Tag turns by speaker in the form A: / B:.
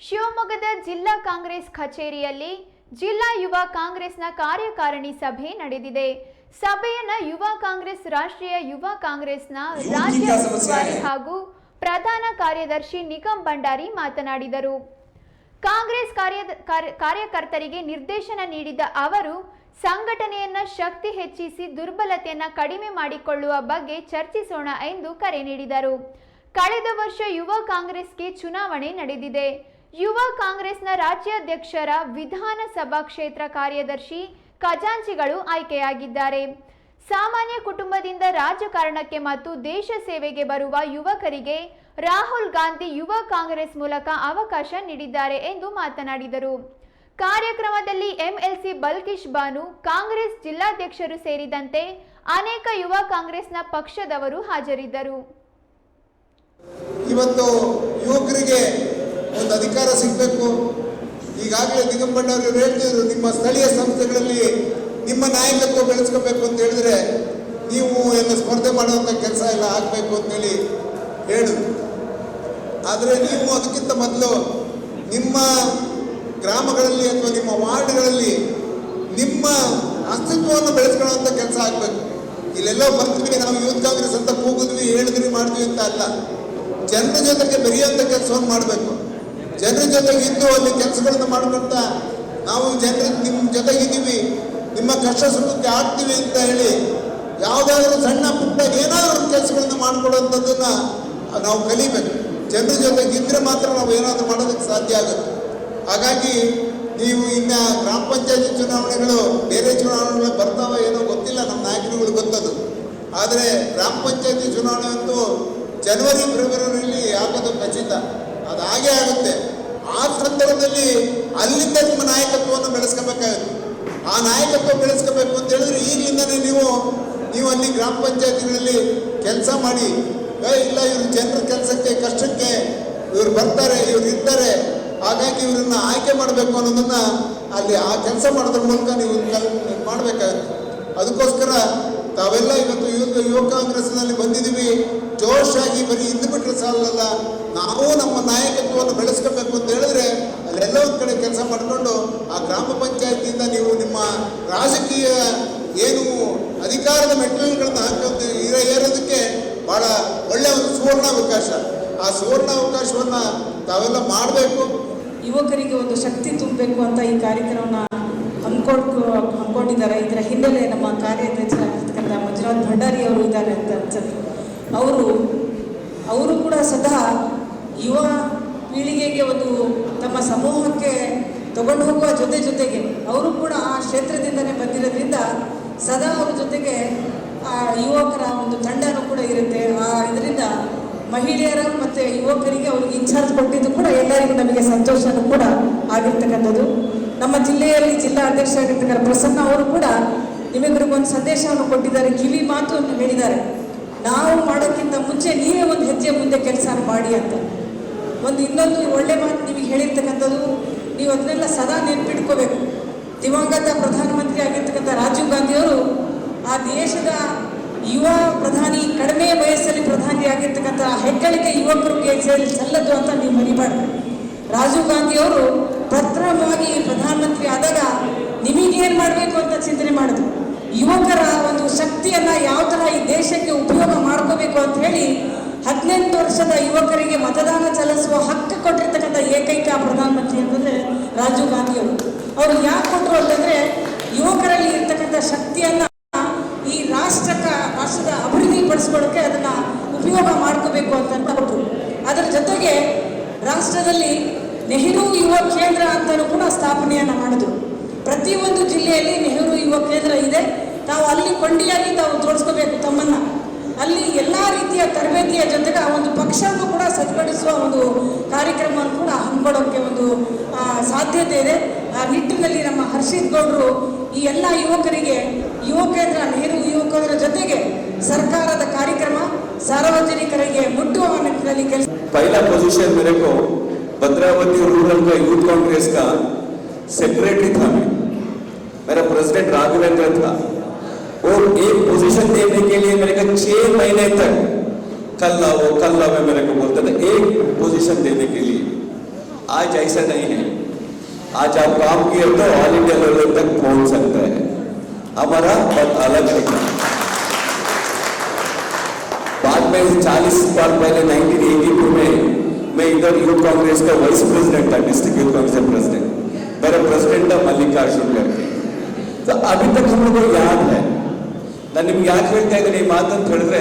A: ಶಿವಮೊಗ್ಗದ ಜಿಲ್ಲಾ ಕಾಂಗ್ರೆಸ್ ಕಚೇರಿಯಲ್ಲಿ ಜಿಲ್ಲಾ ಯುವ ಕಾಂಗ್ರೆಸ್ನ ಕಾರ್ಯಕಾರಿಣಿ ಸಭೆ ನಡೆದಿದೆ. ಸಭೆಯನ್ನ ಯುವ ಕಾಂಗ್ರೆಸ್, ರಾಷ್ಟ್ರೀಯ ಯುವ ಕಾಂಗ್ರೆಸ್ನ ರಾಜ್ಯ ಉಸ್ತುವಾರಿ ಹಾಗೂ ಪ್ರಧಾನ ಕಾರ್ಯದರ್ಶಿ ನಿಗಮ್ ಭಂಡಾರಿ ಮಾತನಾಡಿದರು. ಕಾಂಗ್ರೆಸ್ ಕಾರ್ಯ- ಕಾರ್ಯಕರ್ತರಿಗೆ ನಿರ್ದೇಶನ ನೀಡಿದ ಅವರು, ಸಂಘಟನೆಯನ್ನ ಶಕ್ತಿ ಹೆಚ್ಚಿಸಿ ದುರ್ಬಲತೆಯನ್ನ ಕಡಿಮೆ ಮಾಡಿಕೊಳ್ಳುವ ಬಗ್ಗೆ ಚರ್ಚಿಸೋಣ ಎಂದು ಕರೆ ನೀಡಿದರು. ಕಳೆದ ವರ್ಷ ಯುವ ಕಾಂಗ್ರೆಸ್ಗೆ ಚುನಾವಣೆ ನಡೆದಿದೆ. ಯುವ ಕಾಂಗ್ರೆಸ್ನ ರಾಜ್ಯಾಧ್ಯಕ್ಷರ ವಿಧಾನಸಭಾ ಕ್ಷೇತ್ರ ಕಾರ್ಯದರ್ಶಿ ಖಜಾಂಚಿಗಳು ಆಯ್ಕೆಯಾಗಿದ್ದಾರೆ. ಸಾಮಾನ್ಯ ಕುಟುಂಬದಿಂದ ರಾಜಕಾರಣಕ್ಕೆ ಮತ್ತು ದೇಶ ಸೇವೆಗೆ ಬರುವ ಯುವಕರಿಗೆ ರಾಹುಲ್ ಗಾಂಧಿ ಯುವ ಕಾಂಗ್ರೆಸ್ ಮೂಲಕ ಅವಕಾಶ ನೀಡಿದ್ದಾರೆ ಎಂದು ಮಾತನಾಡಿದರು. ಕಾರ್ಯಕ್ರಮದಲ್ಲಿ ಎಂಎಲ್ಸಿ ಬಲ್ಕಿಶ್ ಬಾನು, ಕಾಂಗ್ರೆಸ್ ಜಿಲ್ಲಾಧ್ಯಕ್ಷರು ಸೇರಿದಂತೆ ಅನೇಕ ಯುವ ಕಾಂಗ್ರೆಸ್ನ ಪಕ್ಷದವರು ಹಾಜರಿದ್ದರು.
B: ಇವತ್ತು ಯುವಕರಿಗೆ ಒಂದು ಅಧಿಕಾರ ಸಿಗಬೇಕು. ಈಗಾಗಲೇ ದಿಗಂಬಣ್ಣವರು ಹೇಳ್ತಿದ್ರು, ನಿಮ್ಮ ಸ್ಥಳೀಯ ಸಂಸ್ಥೆಗಳಲ್ಲಿ ನಿಮ್ಮ ನಾಯಕತ್ವ ಬೆಳೆಸ್ಕೋಬೇಕು ಅಂತ ಹೇಳಿದ್ರೆ ನೀವು ಎಲ್ಲ ಸ್ಪರ್ಧೆ ಮಾಡುವಂಥ ಕೆಲಸ ಎಲ್ಲ ಆಗಬೇಕು ಅಂತೇಳಿ ಹೇಳು ಆದರೆ ನೀವು ಅದಕ್ಕಿಂತ ಮೊದಲು ನಿಮ್ಮ ಗ್ರಾಮಗಳಲ್ಲಿ ಅಥವಾ ನಿಮ್ಮ ವಾರ್ಡ್ಗಳಲ್ಲಿ ನಿಮ್ಮ ಅಸ್ತಿತ್ವವನ್ನು ಬೆಳೆಸ್ಕೊಳ್ಳುವಂಥ ಕೆಲಸ ಆಗಬೇಕು. ಇಲ್ಲೆಲ್ಲ ಬರ್ತೀವಿ ನಾವು ಯೂತ್ ಕಾಂಗ್ರೆಸ್ ಅಂತ ಕೂಗಿದ್ವಿ, ಹೇಳಿದ್ವಿ, ಮಾಡಿದ್ವಿ ಅಂತ ಅಲ್ಲ. ಜನರ ಜೊತೆಗೆ ಬೆರೆಯುವಂಥ ಕೆಲಸವನ್ನು ಮಾಡಬೇಕು. ಜನರ ಜೊತೆಗೆ ಇದ್ದು ಅಲ್ಲಿ ಕೆಲಸಗಳನ್ನು ಮಾಡ್ಕೊಂತ ನಾವು ಜನರ ನಿಮ್ಮ ಜೊತೆಗಿದ್ದೀವಿ ನಿಮ್ಮ ಕಷ್ಟ ಸುಖಕ್ಕೆ ಆಗ್ತೀವಿ ಅಂತ ಹೇಳಿ ಯಾವುದಾದ್ರೂ ಸಣ್ಣ ಪುಟ್ಟ ಏನಾದರೂ ಕೆಲಸಗಳನ್ನು ಮಾಡಿಕೊಡುವಂಥದ್ದನ್ನ ನಾವು ಕಲಿಬೇಕು. ಜನರ ಜೊತೆಗೆ ಇದ್ರೆ ಮಾತ್ರ ನಾವು ಏನಾದರೂ ಮಾಡೋದಕ್ಕೆ ಸಾಧ್ಯ ಆಗುತ್ತೆ. ಹಾಗಾಗಿ ನೀವು ಇನ್ನ ಗ್ರಾಮ ಪಂಚಾಯತಿ ಚುನಾವಣೆಗಳು, ಬೇರೆ ಚುನಾವಣೆಗಳು ಬರ್ತಾವ ಏನೋ ಗೊತ್ತಿಲ್ಲ, ನಮ್ಮ ನಾಯಕರುಗಳು ಗೊತ್ತದು. ಆದರೆ ಗ್ರಾಮ ಪಂಚಾಯತಿ ಚುನಾವಣೆ ಅಂತೂ ಜನವರಿ ಫೆಬ್ರವರಿಯಲ್ಲಿ ಆಗೋದು ಖಚಿತ. ಅದು ಹಾಗೆ ಆಗುತ್ತೆ. ಆ ಸಂದರ್ಭದಲ್ಲಿ ಅಲ್ಲಿಂದ ನಿಮ್ಮ ನಾಯಕತ್ವವನ್ನು ಬೆಳೆಸ್ಕೋಬೇಕಾಗುತ್ತೆ. ಆ ನಾಯಕತ್ವ ಬೆಳೆಸ್ಕೋಬೇಕು ಅಂತ ಹೇಳಿದ್ರೆ ಈಗಲಿಂದನೇ ನೀವು ನೀವು ಅಲ್ಲಿ ಗ್ರಾಮ ಪಂಚಾಯತಿಗಳಲ್ಲಿ ಕೆಲಸ ಮಾಡಿ ಇಲ್ಲ ಇವರು ಜನರ ಕೆಲಸಕ್ಕೆ, ಕಷ್ಟಕ್ಕೆ ಇವ್ರು ಬರ್ತಾರೆ, ಇವ್ರು ಇರ್ತಾರೆ, ಹಾಗಾಗಿ ಇವರನ್ನ ಆಯ್ಕೆ ಮಾಡಬೇಕು ಅನ್ನೋದನ್ನ ಅಲ್ಲಿ ಆ ಕೆಲಸ ಮಾಡೋದ್ರ ಮೂಲಕ ನೀವು ಮಾಡಬೇಕಾಗುತ್ತೆ. ಅದಕ್ಕೋಸ್ಕರ ತಾವೆಲ್ಲ ಇವತ್ತು ಯುವ ಯುವ ಕಾಂಗ್ರೆಸ್ನಲ್ಲಿ ಬಂದಿದ್ದೀವಿ. ಜೋಶಾಗಿ ಬರೀ ಇದ್ದು ಬಿಟ್ಟರೆ ಸಾಲಲ್ಲ. ನಾವು ನಮ್ಮ ನಾಯಕತ್ವವನ್ನು ಬೆಳೆಸ್ಕೋಬೇಕು ಅಂತ ಹೇಳಿದ್ರೆ ಅಲ್ಲೆಲ್ಲ ಒಂದು ಕಡೆ ಕೆಲಸ ಮಾಡಿಕೊಂಡು ಆ ಗ್ರಾಮ ಪಂಚಾಯತಿಯಿಂದ ನೀವು ನಿಮ್ಮ ರಾಜಕೀಯ ಏನು ಅಧಿಕಾರದ ಮೆಟ್ಟಿಲುಗಳನ್ನ ಹಾಕೋದು ಇರೋ ಏರೋದಕ್ಕೆ ಬಹಳ ಒಳ್ಳೆಯ ಒಂದು ಸುವರ್ಣ ಅವಕಾಶ ಆ ಸುವರ್ಣ ಅವಕಾಶವನ್ನ ತಾವೆಲ್ಲ ಮಾಡಬೇಕು.
C: ಯುವಕರಿಗೆ ಒಂದು ಶಕ್ತಿ ತುಂಬಬೇಕು ಅಂತ ಈ ಕಾರ್ಯಕ್ರಮನ ಹಮ್ಮಿಕೊಂಡು ಹಮ್ಮಿಕೊಂಡಿದ್ದಾರೆ. ಇದರ ಹಿನ್ನೆಲೆ ನಮ್ಮ ಕಾರ್ಯಾಧ್ಯಕ್ಷರಾಗಿರ್ತಕ್ಕಂಥ ಮಂಜುನಾಥ್ ಭಂಡಾರಿ ಅವರು ಇದ್ದಾರೆ ಅಂತ ಅನ್ಸುತ್ತೆ. ಅವರು ಅವರು ಕೂಡ ಸದಾ ಯುವ ಪೀಳಿಗೆಗೆ ಒಂದು ತಮ್ಮ ಸಮೂಹಕ್ಕೆ ತಗೊಂಡು ಹೋಗುವ ಜೊತೆ ಜೊತೆಗೆ ಅವರು ಕೂಡ ಆ ಕ್ಷೇತ್ರದಿಂದನೇ ಬಂದಿರೋದ್ರಿಂದ ಸದಾ ಅವ್ರ ಜೊತೆಗೆ ಆ ಯುವಕರ ಒಂದು ತಂಡನೂ ಕೂಡ ಇರುತ್ತೆ. ಆ ಇದರಿಂದ ಮಹಿಳೆಯರ ಮತ್ತು ಯುವಕರಿಗೆ ಅವ್ರಿಗೆ ಇನ್ಚಾರ್ಜ್ ಕೊಟ್ಟಿದ್ದು ಕೂಡ ಎಲ್ಲರಿಗೂ ನಮಗೆ ಸಂತೋಷನೂ ಕೂಡ ಆಗಿರ್ತಕ್ಕಂಥದ್ದು. ನಮ್ಮ ಜಿಲ್ಲೆಯಲ್ಲಿ ಜಿಲ್ಲಾ ಅಧ್ಯಕ್ಷರಾಗಿರ್ತಕ್ಕಂಥ ಪ್ರಸನ್ನ ಅವರು ಕೂಡ ನಿಮಗರಿಗೆ ಒಂದು ಸಂದೇಶವನ್ನು ಕೊಟ್ಟಿದ್ದಾರೆ. ಕಿವಿ ಮಾತು ಅಂತ ಹೇಳಿದ್ದಾರೆ. ನಾವು ಮಾಡೋಕ್ಕಿಂತ ಮುಂಚೆ ನೀವೇ ಒಂದು ಹೆಜ್ಜೆ ಮುಂದೆ ಕೆಲಸ ಮಾಡಿ ಅಂತ. ಒಂದು ಇನ್ನೊಂದು ಒಳ್ಳೆ ಮಾತು ನಿಮಗೆ ಹೇಳಿರ್ತಕ್ಕಂಥದ್ದು, ನೀವು ಅದನ್ನೆಲ್ಲ ಸದಾ ನೆನ್ಪಿಟ್ಕೋಬೇಕು. ದಿವಂಗತ ಪ್ರಧಾನಮಂತ್ರಿ ಆಗಿರ್ತಕ್ಕಂಥ ರಾಜೀವ್ ಗಾಂಧಿಯವರು ಆ ದೇಶದ ಯುವ ಪ್ರಧಾನಿ, ಕಡಿಮೆ ವಯಸ್ಸಲ್ಲಿ ಪ್ರಧಾನಿ ಆಗಿರ್ತಕ್ಕಂಥ ಹೆಗ್ಗಳಿಕೆ ಯುವಕರಿಗೆ ಸಲ್ಲದ್ದು ಅಂತ ನೀವು ಮರಿಬಾರ್ದು. ರಾಜೀವ್ ಗಾಂಧಿಯವರು ಪ್ರಥಮವಾಗಿ ಪ್ರಧಾನಮಂತ್ರಿ ಆದಾಗ ನಿಮಗೇನು ಮಾಡಬೇಕು ಅಂತ ಚಿಂತನೆ ಮಾಡಿದ್ರು. ಯುವಕರ ಒಂದು ಶಕ್ತಿಯನ್ನ ಯಾವ ಥರ ಈ ದೇಶಕ್ಕೆ ಉಪಯೋಗ ಮಾಡ್ಕೋಬೇಕು ಅಂತ ಹೇಳಿ ಹದಿನೆಂಟು ವರ್ಷದ ಯುವಕರಿಗೆ ಮತದಾನ ಚಲಿಸುವ ಹಕ್ಕು ಕೊಟ್ಟಿರ್ತಕ್ಕಂಥ ಏಕೈಕ ಪ್ರಧಾನಮಂತ್ರಿ ಅಂತಂದ್ರೆ ರಾಜೀವ್ ಗಾಂಧಿಯವರು ಅವರು. ಯಾಕೆ ಕೊಟ್ಟರು ಅಂತಂದ್ರೆ ಯುವಕರಲ್ಲಿ ಇರ್ತಕ್ಕಂಥ ಶಕ್ತಿಯನ್ನ ಈ ರಾಷ್ಟ್ರಕ್ಕೆ ರಾಷ್ಟ್ರದ ಅಭಿವೃದ್ಧಿ ಪಡಿಸ್ಕೊಳ್ಳೋಕೆ ಅದನ್ನ ಉಪಯೋಗ ಮಾಡ್ಕೋಬೇಕು ಅಂತ ಕೊಟ್ಟರು ಅದರ ಜೊತೆಗೆ ರಾಷ್ಟ್ರದಲ್ಲಿ ನೆಹರು ಯುವ ಕೇಂದ್ರ ಅಂತಲೂ ಕೂಡ ಸ್ಥಾಪನೆಯನ್ನು ಮಾಡಿದ್ರು. ಪ್ರತಿಯೊಂದು ಜಿಲ್ಲೆಯಲ್ಲಿ ನೆಹರು ಯುವ ಕೇಂದ್ರ ಇದೆ. ತಾವು ಅಲ್ಲಿ ಕೊಂಡಿಯಾಗಿ ತಾವು ತೋರಿಸ್ಕೋಬೇಕು ತಮ್ಮನ್ನ. ಅಲ್ಲಿ ಎಲ್ಲ ರೀತಿಯ ತರಬೇತಿಯ ಜೊತೆಗೆ ಆ ಒಂದು ಪಕ್ಷವನ್ನು ಕೂಡ ಸಜ್ಜಡಿಸುವ ಒಂದು ಕಾರ್ಯಕ್ರಮವನ್ನು ಕೂಡ ಹಮ್ಮಿಕೊಳ್ಳೋಕ್ಕೆ ಒಂದು ಸಾಧ್ಯತೆ ಇದೆ. ಆ ನಿಟ್ಟಿನಲ್ಲಿ ನಮ್ಮ ಹರ್ಷಿತ್ ಗೌಡರು ಈ ಎಲ್ಲ ಯುವಕರಿಗೆ, ಯುವ ಕೇಂದ್ರ, ನೆಹರು ಯುವಕರ ಜೊತೆಗೆ ಸರ್ಕಾರದ ಕಾರ್ಯಕ್ರಮ, ಸಾರ್ವಜನಿಕರಿಗೆ ಮುಟ್ಟುವ ನಿಟ್ಟಿನಲ್ಲಿ ಕೆಲಸ
D: ಪೈಲ ಪೊಸಿಷನ್ ಮೇರೆಗೂ भद्रावती रूरल का यूथ कांग्रेस का सेक्रेटरी था मैं। मेरा प्रेसिडेंट राघवेंद्र था। और एक पोजीशन देने के लिए मेरे को छह महीने तक कल लाओ कल लाओ मेरे को बोलते थे, एक पोजीशन देने के लिए। आज ऐसा नहीं है। आज आप काम किए तो ऑल इंडिया लेवल तक पहुँच सकते हैं। हमारा पद अलग है। बाद में 40 साल पहले 1982 में मैं इधर यूथ कांग्रेस का वाइस प्रेसिडेंट था डिस्ट्रिक्ट यूथ कांग्रेस का प्रेसिडेंट मेरा प्रेसिडेंट था मल्लिकार्जुन करके तो अभी तक हम लोग को याद है ನಾನು ನಿಮ್ಗೆ ಯಾಕೆ ಹೇಳ್ತಾ ಇದ್ದೀನಿ ಈ ಮಾತಂತ ಹೇಳಿದ್ರೆ